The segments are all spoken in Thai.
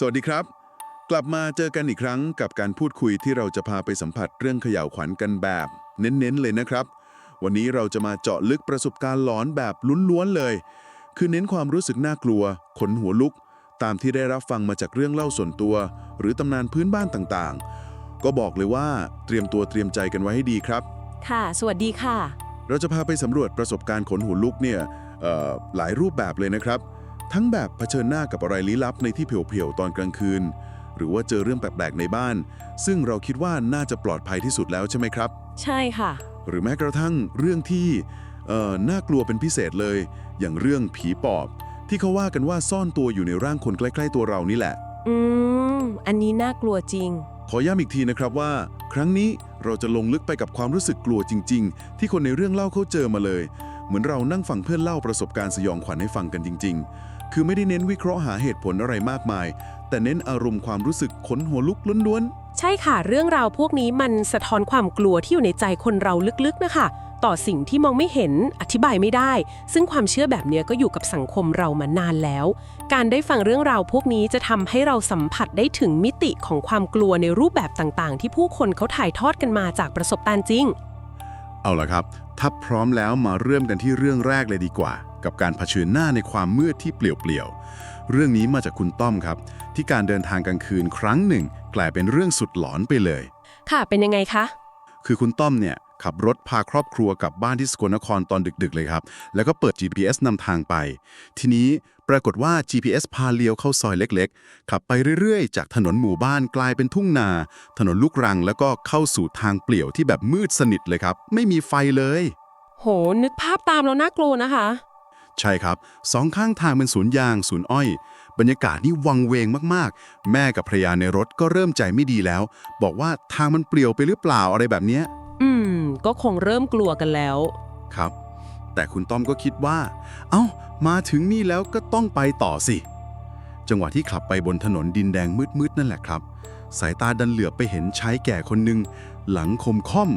สวัสดีครับ กลับมาเจอกันอีกครั้งกับการพูดคุยที่เราจะพาไปสัมผัสเรื่องเขย่าวขวัญกันแบบ เน้นๆเลยนะครับ วันนี้เราจะมาเจาะลึกประสบการณ์หลอนแบบล้วนๆเลย คือเน้นความรู้สึกน่ากลัว ขนหัวลุก ตามที่ได้รับฟังมาจากเรื่องเล่าส่วนตัว หรือตำนานพื้นบ้านต่างๆ ก็บอกเลยว่าเตรียมตัวเตรียมใจกันไว้ให้ดีครับ ค่ะ สวัสดีค่ะ เราจะพาไปสำรวจประสบการณ์ขนหัวลุกเนี่ยเอ่อหลายรูปแบบเลยนะครับ ทั้งแบบเผชิญหน้ากับอะไรลี้ลับในที่เพียวๆตอนกลางคืน หรือว่าเจอเรื่องแปลกๆในบ้าน ซึ่งเราคิดว่าน่าจะปลอดภัยที่สุดแล้วใช่ไหมครับ ใช่ค่ะ หรือแม้กระทั่งเรื่องที่เอ่อน่ากลัวเป็นพิเศษเลย อย่างเรื่องผีปอบ ที่เขาว่ากันว่าซ่อนตัวอยู่ในร่างคนใกล้ๆตัวเรานี่แหละ อืม อันนี้น่ากลัวจริง ขอย้ำอีกทีนะครับว่า ครั้งนี้เราจะลงลึกไปกับความรู้สึกกลัวจริง ๆ ที่คนในเรื่องเล่าเขาเจอมาเลย เหมือนเรานั่งฟังเพื่อนเล่าประสบการณ์สยองขวัญให้ฟังกันจริง ๆ คือไม่ได้เน้นวิเคราะห์หาเหตุผลอะไรมากมาย แต่เน้นอารมณ์ความรู้สึกขนหัวลุกล้วนใช่ค่ะ เรื่องราวพวกนี้มันสะท้อนความกลัวที่อยู่ในใจคนเราลึกๆนะคะ ต่อสิ่งที่มองไม่เห็นอธิบายไม่ได้ ซึ่งความเชื่อแบบเนี้ยก็อยู่กับสังคมเรามานานแล้ว การได้ฟังเรื่องราวพวกนี้จะทำให้เราสัมผัสได้ถึงมิติของความกลัวในรูปแบบต่างๆ ที่ผู้คนเขาถ่ายทอดกันมาจากประสบการณ์จริง เอาล่ะครับ ถ้าพร้อมแล้วมาเริ่มกันที่เรื่องแรกเลยดีกว่า กับการเผชิญหน้าในความมืดที่เปลี่ยวๆ เรื่องนี้มาจากคุณต้อมครับ ที่การเดินทางกลางคืนครั้งหนึ่ง กลายเป็นเรื่องสุดหลอนไปเลย ค่ะ เป็นยังไงคะ คือคุณต้อมเนี่ย ขับรถพาครอบครัวกลับบ้านที่สกลนครตอนดึก ๆ เลยครับ แล้วก็เปิด GPS นำทางไป ทีนี้ปรากฏว่า GPS พาเลี้ยวเข้าซอยเล็ก ๆ ขับไปเรื่อย ๆ จากถนนหมู่บ้านกลายเป็นทุ่งนา ถนนลูกรังแล้วก็เข้าสู่ทางเปลี่ยวที่แบบมืดสนิทเลยครับ ไม่มีไฟเลย โห นึกภาพตามแล้วน่ากลัวนะคะ ใช่ครับสองข้างทางเป็นสวนยางสวนอ้อย บรรยากาศนี่วังเวงมากๆ แม่กับภรรยาในรถก็เริ่มใจไม่ดีแล้ว บอกว่าทางมันเปลี่ยวไปหรือเปล่าอะไรแบบเนี้ยอืม ก็คงเริ่มกลัวกันแล้ว ครับ แต่คุณต้อมก็คิดว่า เอ้า มาถึงนี่แล้วก็ต้องไปต่อสิ จังหวะที่ขับไปบนถนนดินแดงมืดๆนั่นแหละครับ สายตาดันเหลือบไปเห็นชายแก่คนหนึ่งหลังคมค่อม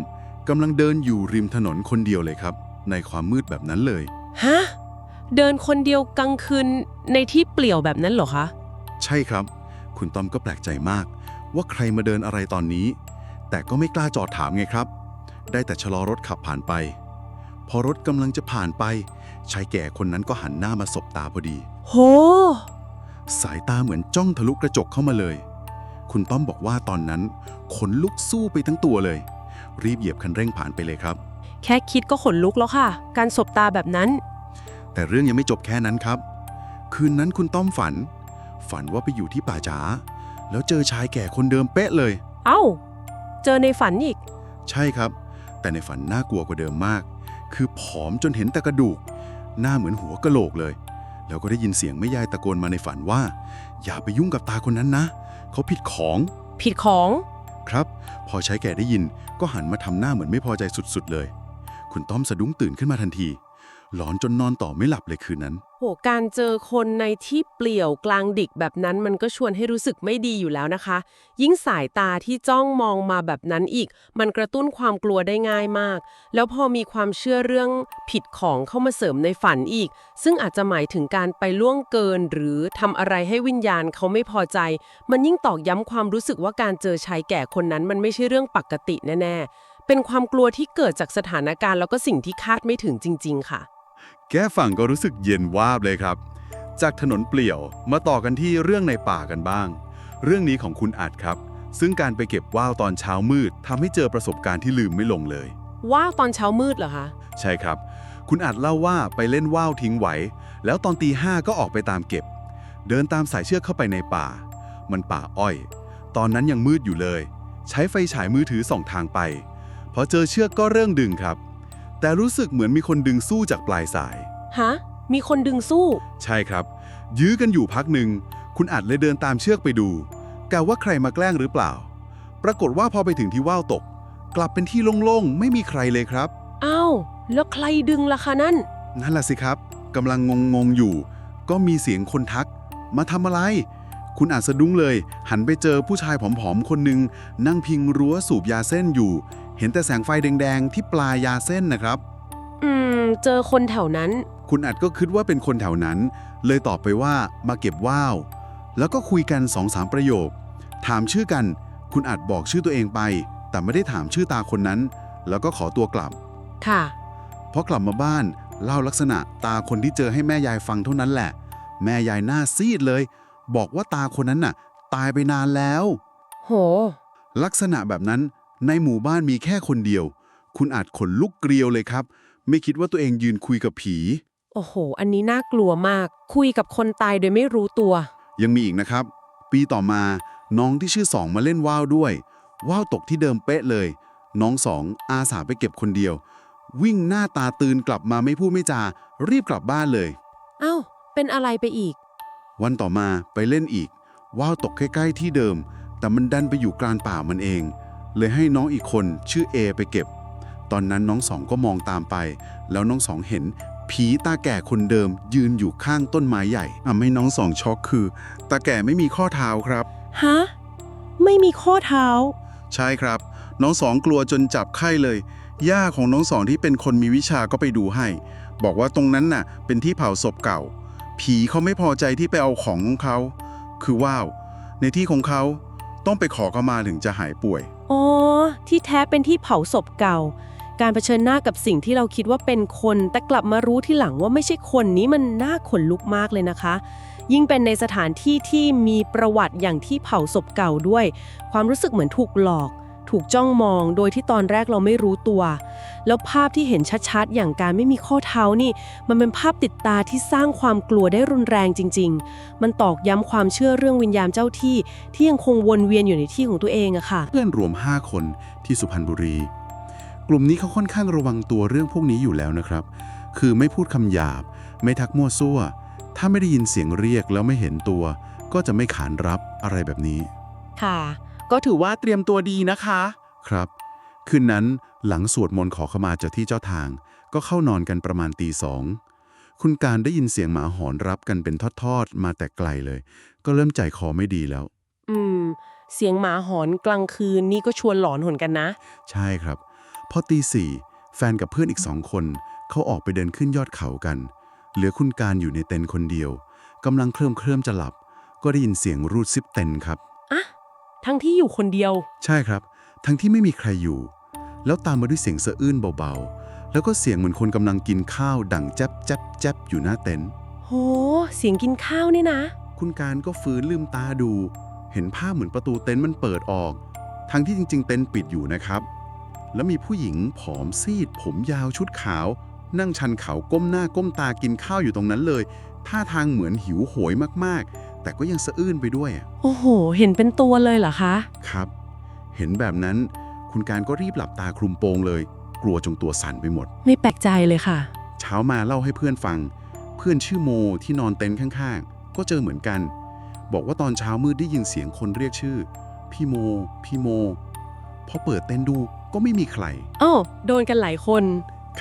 กำลังเดินอยู่ริมถนนคนเดียวเลยครับ ในความมืดแบบนั้นเลย ฮะ เดินคนเดียวกลางคืนในที่เปลี่ยวแบบนั้นเหรอคะ ใช่ครับ คุณต้อมก็แปลกใจมาก ว่าใครมาเดินอะไรตอนนี้ แต่ก็ไม่กล้าจอดถามไงครับ ได้แต่ชะลอรถขับผ่านไป พอรถกำลังจะผ่านไป ชายแก่คนนั้นก็หันหน้ามาสบตาพอดี โห สายตาเหมือนจ้องทะลุกระจกเข้ามาเลย คุณต้อมบอกว่าตอนนั้นขนลุกสู้ไปทั้งตัวเลย รีบเหยียบคันเร่งผ่านไปเลยครับ แค่คิดก็ขนลุกแล้วค่ะ การสบตาแบบนั้น แต่เรื่องยังไม่จบแค่นั้นครับ คืนนั้นคุณต้อมฝัน ฝันว่าไปอยู่ที่ป่าจ๋าแล้วเจอชายแก่คนเดิมเป๊ะเลย เอ้า เจอในฝันอีก ใช่ครับ แต่ในฝันน่ากลัวกว่าเดิมมาก คือผอมจนเห็นแต่กระดูก หน้าเหมือนหัวกะโหลกเลย แล้วก็ได้ยินเสียงแม่ยายตะโกนมาในฝันว่า อย่าไปยุ่งกับตาคนนั้นนะ เขาผิดของ ผิดของ ครับ พอใช้แก่ได้ยินก็หันมาทำหน้าเหมือนไม่พอใจสุดๆเลย คุณต้อมสะดุ้งตื่นขึ้นมาทันที หลอนจนนอนต่อไม่หลับเลยคืนนั้น โห การเจอคนในที่เปลี่ยวกลางดึกแบบนั้นมันก็ชวนให้รู้สึกไม่ดีอยู่แล้วนะคะ ยิ่งสายตาที่จ้องมองมาแบบนั้นอีก มันกระตุ้นความกลัวได้ง่ายมาก แล้วพอมีความเชื่อเรื่องผิดของเข้ามาเสริมในฝันอีก ซึ่งอาจจะหมายถึงการไปล่วงเกิน หรือทำอะไรให้วิญญาณเขาไม่พอใจ มันยิ่งตอกย้ำความรู้สึกว่าการเจอชายแก่คนนั้น มันไม่ใช่เรื่องปกติแน่ๆเป็นความกลัวที่เกิดจากสถานการณ์แล้วก็สิ่งที่คาดไม่ถึงจริง ๆ ค่ะ แก้ฝั่งก็รู้สึกเย็นวาบเลยครับ จากถนนเปลี่ยวมาต่อกันที่เรื่องในป่ากันบ้าง เรื่องนี้ของคุณอัดครับ ซึ่งการไปเก็บว่าวตอนเช้ามืดทำให้เจอประสบการณ์ที่ลืมไม่ลงเลยว้าวตอนเช้ามืดเหรอคะ ใช่ครับ คุณอัดเล่าว่าไปเล่นว่าวทิ้งไว้ แล้วตอนตีห้าก็ออกไปตามเก็บ เดินตามสายเชือกเข้าไปในป่า มันป่าอ้อย ตอนนั้นยังมืดอยู่เลย ใช้ไฟฉายมือถือส่องทางไป พอเจอเชือกก็เริ่งดึงครับ แต่รู้สึกเหมือนมีคนดึงสู้จากปลายสาย ฮะ มีคนดึงสู้ ใช่ครับ ยื้อกันอยู่พักหนึ่ง คุณอัดเลยเดินตามเชือกไปดูกะว่าใครมาแกล้งหรือเปล่า ปรากฏว่าพอไปถึงที่ว่าวตก กลับเป็นที่โล่งๆ ไม่มีใครเลยครับ อ้าว แล้วใครดึงล่ะคะนั่น นั่นล่ะสิครับกำลังงงๆอยู่ ก็มีเสียงคนทัก มาทำอะไร คุณอาจสะดุ้งเลย หันไปเจอผู้ชายผอมๆคนหนึ่งนั่งพิงรั้วสูบยาเส้นอยู่ เห็นแต่แสงไฟแดงๆ ที่ปลายยาเส้นนะครับ อืม เจอคนแถวนั้น คุณอัดก็คิดว่าเป็นคนแถวนั้น เลยตอบไปว่ามาเก็บว่าว แล้วก็คุยกันสองสามประโยค ถามชื่อกัน คุณอาจบอกชื่อตัวเองไป แต่ไม่ได้ถามชื่อตาคนนั้น แล้วก็ขอตัวกลับ ค่ะ พอกลับมาบ้านเล่าลักษณะตาคนที่เจอให้แม่ยายฟังเท่านั้นแหละ แม่ยายหน้าซีดเลย บอกว่าตาคนนั้นน่ะ ตายไปนานแล้ว โห ลักษณะแบบนั้น ในหมู่บ้านมีแค่คนเดียว คุณอาจขนลุกเกลียวเลยครับ ไม่คิดว่าตัวเองยืนคุยกับผี โอ้โห อันนี้น่ากลัวมาก คุยกับคนตายโดยไม่รู้ตัว ยังมีอีกนะครับ ปีต่อมาน้องที่ชื่อสองมาเล่นว่าวด้วย ว่าวตกที่เดิมเป๊ะเลย น้องสองอาสาไปเก็บคนเดียว วิ่งหน้าตาตื่นกลับมาไม่พูดไม่จา รีบกลับบ้านเลย เอ้า เป็นอะไรไปอีก วันต่อมาไปเล่นอีก ว่าวตกใกล้ๆที่เดิม แต่มันดันไปอยู่กลางป่ามันเอง เลยให้น้องอีกคนชื่อเอไปเก็บ ตอนนั้นน้องสองก็มองตามไป แล้วน้องสองเห็นผีตาแก่คนเดิม ยืนอยู่ข้างต้นไม้ใหญ่ทำให้น้องสองช็อกคือ ตาแก่ไม่มีข้อเท้าครับ ฮะ ไม่มีข้อเท้า ใช่ครับ น้องสองกลัวจนจับไข้เลย ย่าของน้องสองที่เป็นคนมีวิชาก็ไปดูให้ บอกว่าตรงนั้นน่ะ เป็นที่เผาศพเก่า ผีเขาไม่พอใจที่ไปเอาของของเขา คือว่าว ในที่ของเขาต้องไปขอเข้ามาถึงจะหายป่วย อ๋อ ที่แท้เป็นที่เผาศพเก่า การเผชิญหน้ากับสิ่งที่เราคิดว่าเป็นคน แต่กลับมารู้ที่หลังว่าไม่ใช่คนนี้มันน่าขนลุกมากเลยนะคะ ยิ่งเป็นในสถานที่ที่มีประวัติอย่างที่เผาศพเก่าด้วย ความรู้สึกเหมือนถูกหลอก ถูกจ้องมองโดยที่ตอนแรกเราไม่รู้ตัว แล้วภาพที่เห็นชัดๆ อย่างการไม่มีข้อเท้านี่ มันเป็นภาพติดตาที่สร้างความกลัวได้รุนแรงจริง ๆ มันตอกย้ำความเชื่อเรื่องวิญญาณเจ้าที่ ที่ยังคงวนเวียนอยู่ในที่ของตัวเองอะค่ะ เพื่อนรวม 5 คนที่สุพรรณบุรี กลุ่มนี้เขาค่อนข้างระวังตัวเรื่องพวกนี้อยู่แล้วนะครับ คือไม่พูดคำหยาบ ไม่ทักมั่วซั่ว ถ้าไม่ได้ยินเสียงเรียกแล้วไม่เห็นตัว ก็จะไม่ขานรับอะไรแบบนี้ ค่ะ ก็ถือว่าเตรียมตัวดีนะคะ ครับ คืนนั้นหลังสวดมนต์ขอขมาเจ้าที่เจ้าทาง ก็เข้านอนกันประมาณตีสอง คุณการได้ยินเสียงหมาหอนรับกันเป็นทอดๆ มาแต่ไกลเลย ก็เริ่มใจคอไม่ดีแล้ว อืม เสียงหมาหอนกลางคืนนี่ก็ชวนหลอนหนกันนะ ใช่ครับ พอตีสี่แฟนกับเพื่อนอีกสองคน เขาออกไปเดินขึ้นยอดเขากัน เหลือคุณการอยู่ในเต็นท์คนเดียวกำลังเคลิ้มเคลิ้มๆจะหลับ ก็ได้ยินเสียงรูดซิปเต็นท์ครับอะ ทั้งที่อยู่คนเดียว ใช่ครับ ทั้งที่ไม่มีใครอยู่ แล้วตามมาด้วยเสียงสะอื้นเบาๆ แล้วก็เสียงเหมือนคนกำลังกินข้าว ดังแจ๊บแจ๊บแจ๊บอยู่หน้าเต็นท์โห เสียงกินข้าวนี่นะ คุณการก็ฟื้นลืมตาดู เห็นภาพเหมือนประตูเต็นท์มันเปิดออก ทั้งที่จริง ๆ เต็นท์ปิดอยู่นะครับ แล้วมีผู้หญิงผอมซีด ผมยาวชุดขาว นั่งชันเขาก้มหน้าก้มตากินข้าวอยู่ตรงนั้นเลย ท่าทางเหมือนหิวโหยมากๆ แต่ก็ยังสะอื้นไปด้วยอะโอ้โห เห็นเป็นตัวเลยเหรอคะ ครับ เห็นแบบนั้น คุณการก็รีบหลับตาคลุมโปงเลย กลัวจงตัวสั่นไปหมด ไม่แปลกใจเลยค่ะ เช้ามาเล่าให้เพื่อนฟัง เพื่อนชื่อโมที่นอนเต็นท์ข้างๆ ก็เจอเหมือนกัน บอกว่าตอนเช้ามืดได้ยินเสียงคนเรียกชื่อ พี่โม พี่โม พอเปิดเต็นท์ดูก็ไม่มีใครอ้าวโดนกันหลายคน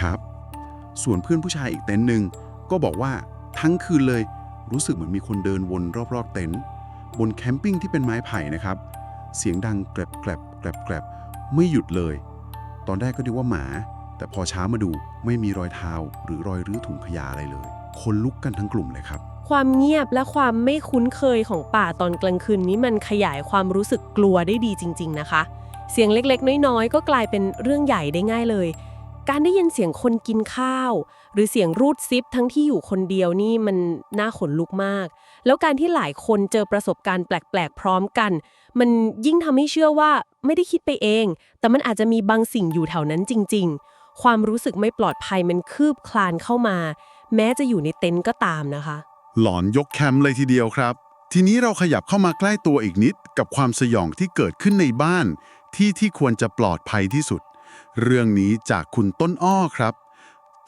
ครับ ส่วนเพื่อนผู้ชายอีกเต็นท์หนึ่งก็บอกว่าทั้งคืนเลย รู้สึกเหมือนมีคนเดินวนรอบๆเต็นท์บนแคมปิ้งที่เป็นไม้ไผ่นะครับ เสียงดังแกรบแกรบแกรบแกรบไม่หยุดเลย ตอนแรกก็นึกว่าหมา แต่พอเช้ามาดูไม่มีรอยเท้าหรือรอยรื้อถุงขยะอะไรเลยคนลุกกันทั้งกลุ่มเลยครับ ความเงียบและความไม่คุ้นเคยของป่าตอนกลางคืนนี้มันขยายความรู้สึกกลัวได้ดีจริง ๆ นะคะ เสียงเล็กๆ น้อยๆ ก็กลายเป็นเรื่องใหญ่ได้ง่ายเลย การได้ยินเสียงคนกินข้าว หรือเสียงรูดซิปทั้งที่อยู่คนเดียวนี่มันน่าขนลุกมาก แล้วการที่หลายคนเจอประสบการณ์แปลกๆ พร้อมกัน มันยิ่งทำให้เชื่อว่าไม่ได้คิดไปเอง แต่มันอาจจะมีบางสิ่งอยู่แถวนั้นจริง ๆ ความรู้สึกไม่ปลอดภัยมันคืบคลานเข้ามา แม้จะอยู่ในเต็นท์ก็ตามนะคะ หลอนยกแคมป์เลยทีเดียวครับ ทีนี้เราขยับเข้ามาใกล้ตัวอีกนิด กับความสยองที่เกิดขึ้นในบ้านที่ที่ควรจะปลอดภัยที่สุด เรื่องนี้จากคุณต้นอ้อครับ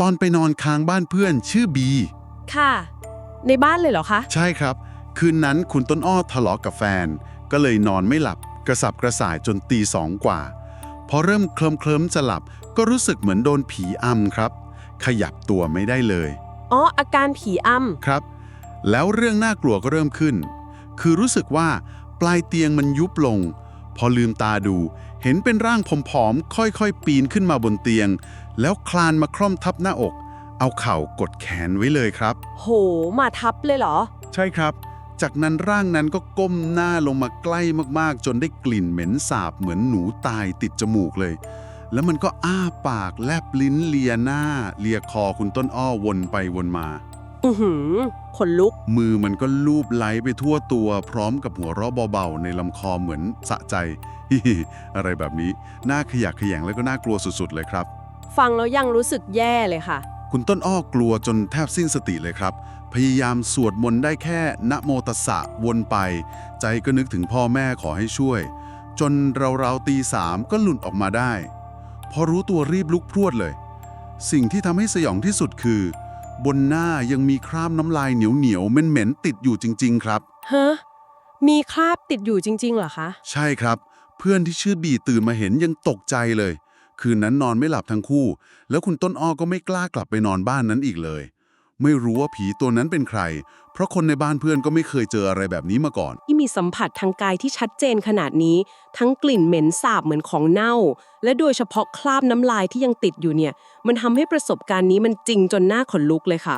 ตอนไปนอนค้างบ้านเพื่อนชื่อบี ค่ะ ในบ้านเลยเหรอคะ ใช่ครับ คืนนั้นคุณต้นอ้อทะเลาะกับแฟน ก็เลยนอนไม่หลับ กระสับกระส่ายจนตีสองกว่า พอเริ่มเคลิ้มเคลิ้มๆจะหลับ ก็รู้สึกเหมือนโดนผีอำครับ ขยับตัวไม่ได้เลยอ๋ออาการผีอำครับ แล้วเรื่องน่ากลัวก็เริ่มขึ้น คือรู้สึกว่าปลายเตียงมันยุบลง พอลืมตาดู เห็นเป็นร่างผอมๆ ค่อยๆ ปีนขึ้นมาบนเตียง แล้วคลานมาคล่อมทับหน้าอก เอาเข่ากดแขนไว้เลยครับ โห มาทับเลยเหรอ ใช่ครับ จากนั้นร่างนั้นก็ก้มหน้าลงมาใกล้มากๆ จนได้กลิ่นเหม็นสาบเหมือนหนูตายติดจมูกเลย แล้วมันก็อ้าปากแลบลิ้นเลียหน้า เลียคอคุณต้นอ้อวนไปวนมา อือหือขนลุก มือมันก็ลูบไล้ไปทั่วตัว พร้อมกับหัวเราะเบาๆ ในลำคอเหมือนสะใจ อะไรแบบนี้ น่าขยะแขยงแล้วก็น่ากลัวสุดๆเลยครับ ฟังแล้วยังรู้สึกแย่เลยค่ะ คุณต้นอ้อกลัวจนแทบสิ้นสติเลยครับ พยายามสวดมนต์ได้แค่นะโมตัสสะวนไป ใจก็นึกถึงพ่อแม่ขอให้ช่วย จนราวๆตีสามก็หลุดออกมาได้ พอรู้ตัวรีบลุกพรวดเลย สิ่งที่ทำให้สยองที่สุดคือ บนหน้ายังมีคราบน้ำลายเหนียวๆเหม็นๆติดอยู่จริง ๆ ครับ ฮะ มีคราบติดอยู่จริงๆเหรอคะ ใช่ครับ เพื่อนที่ชื่อบีตื่นมาเห็นยังตกใจเลย คืนนั้นนอนไม่หลับทั้งคู่ แล้วคุณต้นอ้อก็ไม่กล้ากลับไปนอนบ้านนั้นอีกเลย ไม่รู้ว่าผีตัวนั้นเป็นใคร เพราะคนในบ้านเพื่อนก็ไม่เคยเจออะไรแบบนี้มาก่อน ที่มีสัมผัสทางกายที่ชัดเจนขนาดนี้ ทั้งกลิ่นเหม็นสาบเหมือนของเน่า และโดยเฉพาะคราบน้ำลายที่ยังติดอยู่เนี่ย มันทำให้ประสบการณ์นี้มันจริงจนหน้าขนลุกเลยค่ะ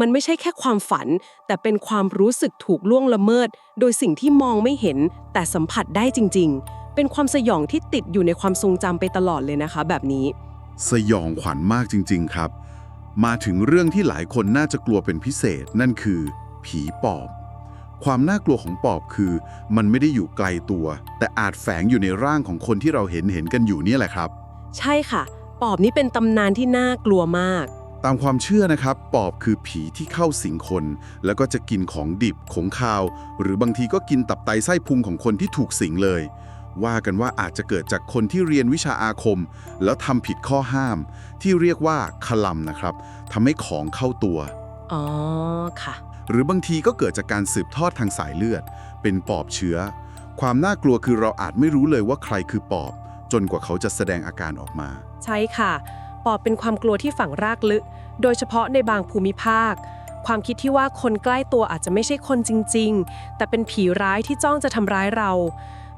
มันไม่ใช่แค่ความฝัน แต่เป็นความรู้สึกถูกล่วงละเมิด โดยสิ่งที่มองไม่เห็น แต่สัมผัสได้จริง ๆ เป็นความสยองที่ติดอยู่ในความทรงจำไปตลอดเลยนะคะ แบบนี้ สยองขวัญมากจริง ๆ ครับ มาถึงเรื่องที่หลายคนน่าจะกลัวเป็นพิเศษ นั่นคือ ผีปอบ ความน่ากลัวของปอบคือ มันไม่ได้อยู่ไกลตัว แต่อาจแฝงอยู่ในร่างของคนที่เราเห็นเห็นกันอยู่เนี่ยแหละครับ ใช่ค่ะ ปอบนี้เป็นตำนานที่น่ากลัวมาก ตามความเชื่อนะครับ ปอบคือผีที่เข้าสิงคน แล้วก็จะกินของดิบของคาว หรือบางทีก็กินตับไตไส้พุงของคนที่ถูกสิงเลย ว่ากันว่าอาจจะเกิดจากคนที่เรียนวิชาอาคม แล้วทำผิดข้อห้าม ที่เรียกว่าคลำนะครับทำให้ของเข้าตัว อ๋อ ค่ะ หรือบางทีก็เกิดจากการสืบทอดทางสายเลือด เป็นปอบเชื้อ ความน่ากลัวคือเราอาจไม่รู้เลยว่าใครคือปอบ จนกว่าเขาจะแสดงอาการออกมา ใช่ค่ะ ปอบเป็นความกลัวที่ฝังรากลึก โดยเฉพาะในบางภูมิภาค ความคิดที่ว่าคนใกล้ตัวอาจจะไม่ใช่คนจริง ๆ แต่เป็นผีร้ายที่จ้องจะทำร้ายเรา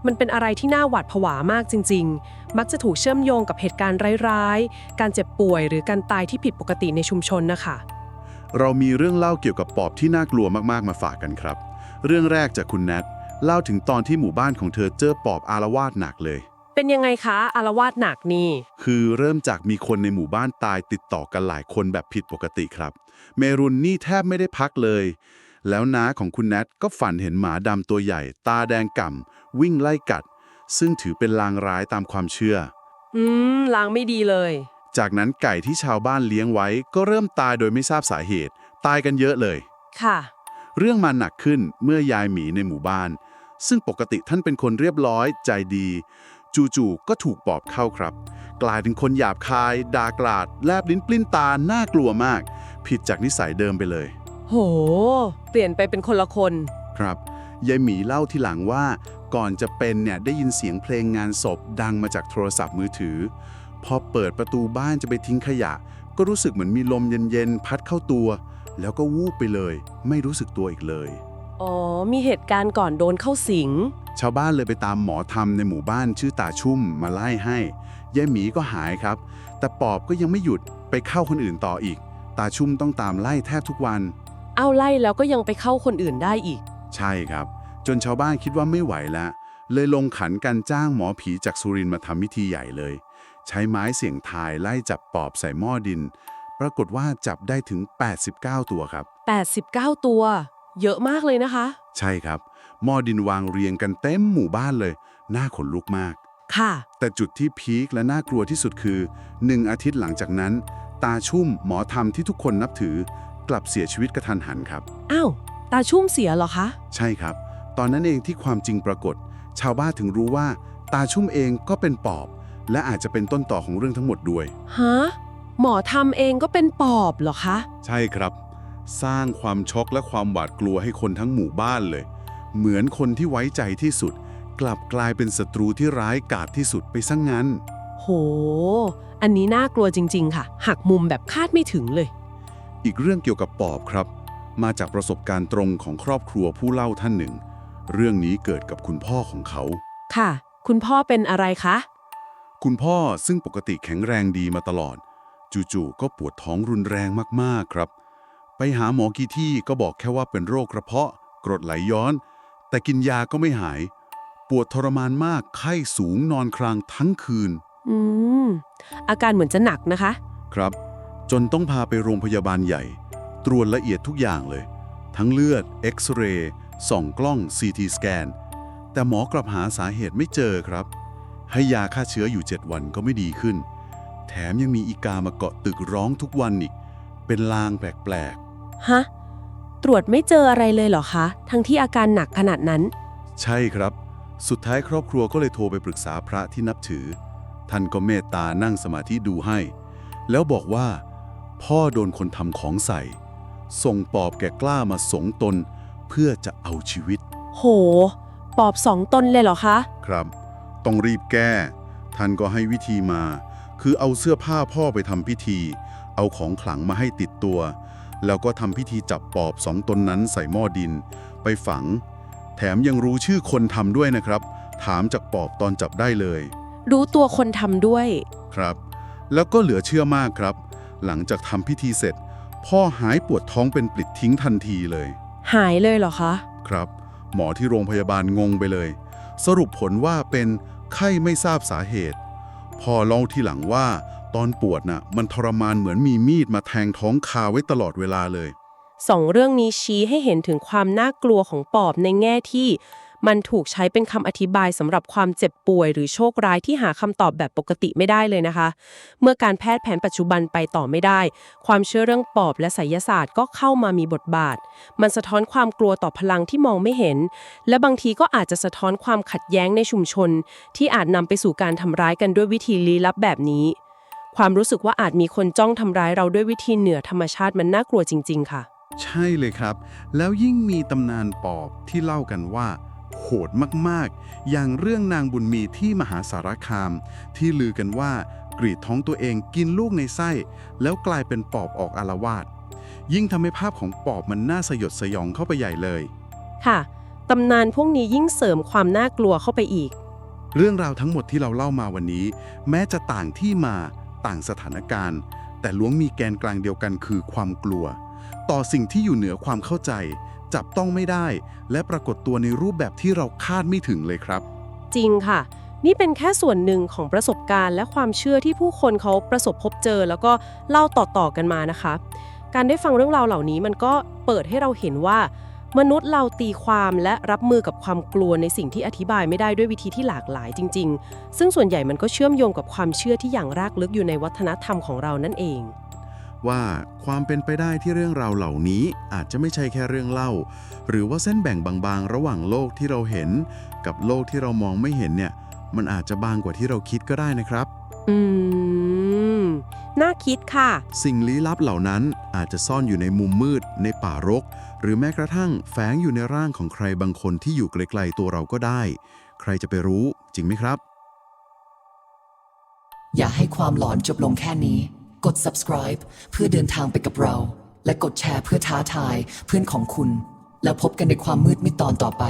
มันเป็นอะไรที่น่าหวาดผวามากจริง ๆ มักจะถูกเชื่อมโยงกับเหตุการณ์ร้ายๆ การเจ็บป่วยหรือการตายที่ผิดปกติในชุมชนนะคะ เรามีเรื่องเล่าเกี่ยวกับปอบที่น่ากลัวมากๆมาฝากกันครับ เรื่องแรกจากคุณแนทเล่าถึงตอนที่หมู่บ้านของเธอเจอปอบอารวาสหนักเลย เป็นยังไงคะอารวาสหนักนี่ คือเริ่มจากมีคนในหมู่บ้านตายติดต่อกันหลายคนแบบผิดปกติครับ เมรุนนี่แทบไม่ได้พักเลย แล้วน้าของคุณแนทก็ฝันเห็นหมาดำตัวใหญ่ ตาแดงก่ำ วิ่งไล่กัด ซึ่งถือเป็นลางร้ายตามความเชื่อ อืมล้างไม่ดีเลย จากนั้นไก่ที่ชาวบ้านเลี้ยงไว้ก็เริ่มตายโดยไม่ทราบสาเหตุ ตายกันเยอะเลย ค่ะ เรื่องมาหนักขึ้นเมื่อยายหมีในหมู่บ้าน ซึ่งปกติท่านเป็นคนเรียบร้อยใจดี จู่ๆก็ถูกปอบเข้าครับ กลายเป็นคนหยาบคาย ด่ากราด แลบลิ้นปลิ้นตาน่ากลัวมาก ผิดจากนิสัยเดิมไปเลย โห เปลี่ยนไปเป็นคนละคน ครับ ยายหมีเล่าทีหลังว่า ก่อนจะเป็นเนี่ยได้ยินเสียงเพลงงานศพดังมาจากโทรศัพท์มือถือ พอเปิดประตูบ้านจะไปทิ้งขยะ ก็รู้สึกเหมือนมีลมเย็นๆ พัดเข้าตัว แล้วก็วูบไปเลย ไม่รู้สึกตัวอีกเลย อ๋อ มีเหตุการณ์ก่อนโดนเข้าสิง ชาวบ้านเลยไปตามหมอธรรมในหมู่บ้านชื่อตาชุ่มมาไล่ให้ยายหมีก็หายครับ แต่ปอบก็ยังไม่หยุดไปเข้าคนอื่นต่ออีก ตาชุ่มต้องตามไล่แทบทุกวัน เอาไล่แล้วก็ยังไปเข้าคนอื่นได้อีก ใช่ครับ จนชาวบ้านคิดว่าไม่ไหวแล้วเลยลงขันกันจ้างหมอผีจากสุรินทร์มาทำพิธีใหญ่เลย ใช้ไม้เสียงทายไล่จับปอบใส่หม้อดิน ปรากฏว่าจับได้ถึง 89 ตัวครับ 89 ตัว เยอะมากเลยนะคะ ใช่ครับ หม้อดินวางเรียงกันเต็มหมู่บ้านเลยน่าขนลุกมาก ค่ะ แต่จุดที่พีคและน่ากลัวที่สุดคือหนึ่งอาทิตย์หลังจากนั้น ตาชุ่มหมอธรรมที่ทุกคนนับถือ กลับเสียชีวิตกระทันหันครับ อ้าว ตาชุ่มเสียเหรอคะ ใช่ครับ ตอนนั้นเองที่ความจริงปรากฏ ชาวบ้านถึงรู้ว่า ตาชุ่มเองก็เป็นปอบ และอาจจะเป็นต้นต่อของเรื่องทั้งหมดด้วย ฮะ หมอทำเองก็เป็นปอบเหรอคะ ใช่ครับ สร้างความช็อกและความหวาดกลัวให้คนทั้งหมู่บ้านเลย เหมือนคนที่ไว้ใจที่สุด กลับกลายเป็นศัตรูที่ร้ายกาจที่สุดไปซะงงั้น โห อันนี้น่ากลัวจริง ๆ ค่ะ หักมุมแบบคาดไม่ถึงเลย อีกเรื่องเกี่ยวกับปอบครับ มาจากประสบการณ์ตรงของครอบครัวผู้เล่าท่านหนึ่ง เรื่องนี้เกิดกับคุณพ่อของเขา ค่ะ คุณพ่อเป็นอะไรคะ คุณพ่อซึ่งปกติแข็งแรงดีมาตลอด จู่ๆก็ปวดท้องรุนแรงมากๆครับ ไปหาหมอกี่ที่ก็บอกแค่ว่าเป็นโรคกระเพาะ กรดไหลย้อน แต่กินยาก็ไม่หาย ปวดทรมานมากไข้สูงนอนครางทั้งคืน อืม อาการเหมือนจะหนักนะคะ ครับ จนต้องพาไปโรงพยาบาลใหญ่ ตรวจละเอียดทุกอย่างเลย ทั้งเลือดเอ็กซเรย์ ส่องกล้อง CT สแกน แต่หมอกลับหาสาเหตุไม่เจอครับ ให้ยาฆ่าเชื้ออยู่ 7 วันก็ไม่ดีขึ้น แถมยังมีอีกามาเกาะตึกร้องทุกวันอีก เป็นลางแปลกฮะ ตรวจไม่เจออะไรเลยเหรอคะ ทั้งที่อาการหนักขนาดนั้น ๆ ใช่ครับ สุดท้ายครอบครัวก็เลยโทรไปปรึกษาพระที่นับถือ ท่านก็เมตตานั่งสมาธิดูให้ แล้วบอกว่า พ่อโดนคนทำของใส่ ส่งปอบแก่กล้ามาสงตน เพื่อจะเอาชีวิต โห ปอบสองตนเลยเหรอคะ ครับ ต้องรีบแก้ ท่านก็ให้วิธีมา คือเอาเสื้อผ้าพ่อไปทำพิธี เอาของขลังมาให้ติดตัว แล้วก็ทำพิธีจับปอบสองตนนั้นใส่หม้อดิน ไปฝัง แถมยังรู้ชื่อคนทำด้วยนะครับ ถามจากปอบตอนจับได้เลย รู้ตัวคนทำด้วย ครับ แล้วก็เหลือเชื่อมากครับ หลังจากทำพิธีเสร็จ พ่อหายปวดท้องเป็นปลิดทิ้งทันทีเลย หายเลยเหรอคะ ครับ หมอที่โรงพยาบาลงงไปเลย สรุปผลว่าเป็นไข้ไม่ทราบสาเหตุ พอเล่าที่หลังว่าตอนปวดน่ะ มันทรมานเหมือนมีมีดมาแทงท้องคาไว้ตลอดเวลาเลย สองเรื่องนี้ชี้ให้เห็นถึงความน่ากลัวของปอบในแง่ที่ มันถูกใช้เป็นคำอธิบายสำหรับความเจ็บป่วย หรือโชคร้ายที่หาคำตอบแบบปกติไม่ได้เลยนะคะ เมื่อการแพทย์แผนปัจจุบันไปต่อไม่ได้ ความเชื่อเรื่องปอบและไสยศาสตร์ก็เข้ามามีบทบาท มันสะท้อนความกลัวต่อพลังที่มองไม่เห็น และบางทีก็อาจจะสะท้อนความขัดแย้งในชุมชน ที่อาจนำไปสู่การทำร้ายกันด้วยวิธีลี้ลับแบบนี้ความรู้สึกว่าอาจมีคนจ้องทำร้ายเราด้วยวิธีเหนือธรรมชาติมันน่ากลัวจริง ๆ ค่ะ ใช่เลยครับ แล้วยิ่งมีตำนานปอบที่เล่ากันว่า โหดมากๆ อย่างเรื่องนางบุญมีที่มหาสารคาม ที่ลือกันว่ากรีดท้องตัวเองกินลูกในไส้ แล้วกลายเป็นปอบออกอารวาสยิ่งทำให้ภาพของปอบมันน่าสยดสยองเข้าไปใหญ่เลย ค่ะ ตำนานพวกนี้ยิ่งเสริมความน่ากลัวเข้าไปอีก เรื่องราวทั้งหมดที่เราเล่ามาวันนี้ แม้จะต่างที่มาต่างสถานการณ์ แต่ล้วนมีแกนกลางเดียวกันคือความกลัว ต่อสิ่งที่อยู่เหนือความเข้าใจ จับต้องไม่ได้ และปรากฏตัวในรูปแบบที่เราคาดไม่ถึงเลยครับ จริงค่ะ นี่เป็นแค่ส่วนหนึ่งของประสบการณ์ และความเชื่อที่ผู้คนเขาประสบพบเจอ แล้วก็เล่าต่อๆกันมานะคะ การได้ฟังเรื่องราวเหล่านี้มันก็เปิดให้เราเห็นว่า มนุษย์เราตีความและรับมือกับความกลัวในสิ่งที่อธิบายไม่ได้ด้วยวิธีที่หลากหลายจริง ๆ ซึ่งส่วนใหญ่มันก็เชื่อมโยงกับความเชื่อที่อย่างรากลึกอยู่ในวัฒนธรรมของเรานั่นเอง ว่าความเป็นไปได้ที่เรื่องราวเหล่านี้อาจจะไม่ใช่แค่เรื่องเล่า หรือว่าเส้นแบ่งบางๆ ระหว่างโลกที่เราเห็น กับโลกที่เรามองไม่เห็นเนี่ย มันอาจจะบางกว่าที่เราคิดก็ได้นะครับ อืม น่าคิดค่ะ สิ่งลี้ลับเหล่านั้นอาจจะซ่อนอยู่ในมุมมืด ในป่ารก หรือแม้กระทั่งแฝงอยู่ในร่างของใครบางคนที่อยู่ไกลๆตัวเราก็ได้ ใครจะไปรู้จริงไหมครับ อย่าให้ความหลอนจบลงแค่นี้ กด subscribe เพื่อเดินทางไปกับเรา และกดแชร์เพื่อท้าทายเพื่อนของคุณ แล้วพบกันในความมืดมิดตอนต่อไป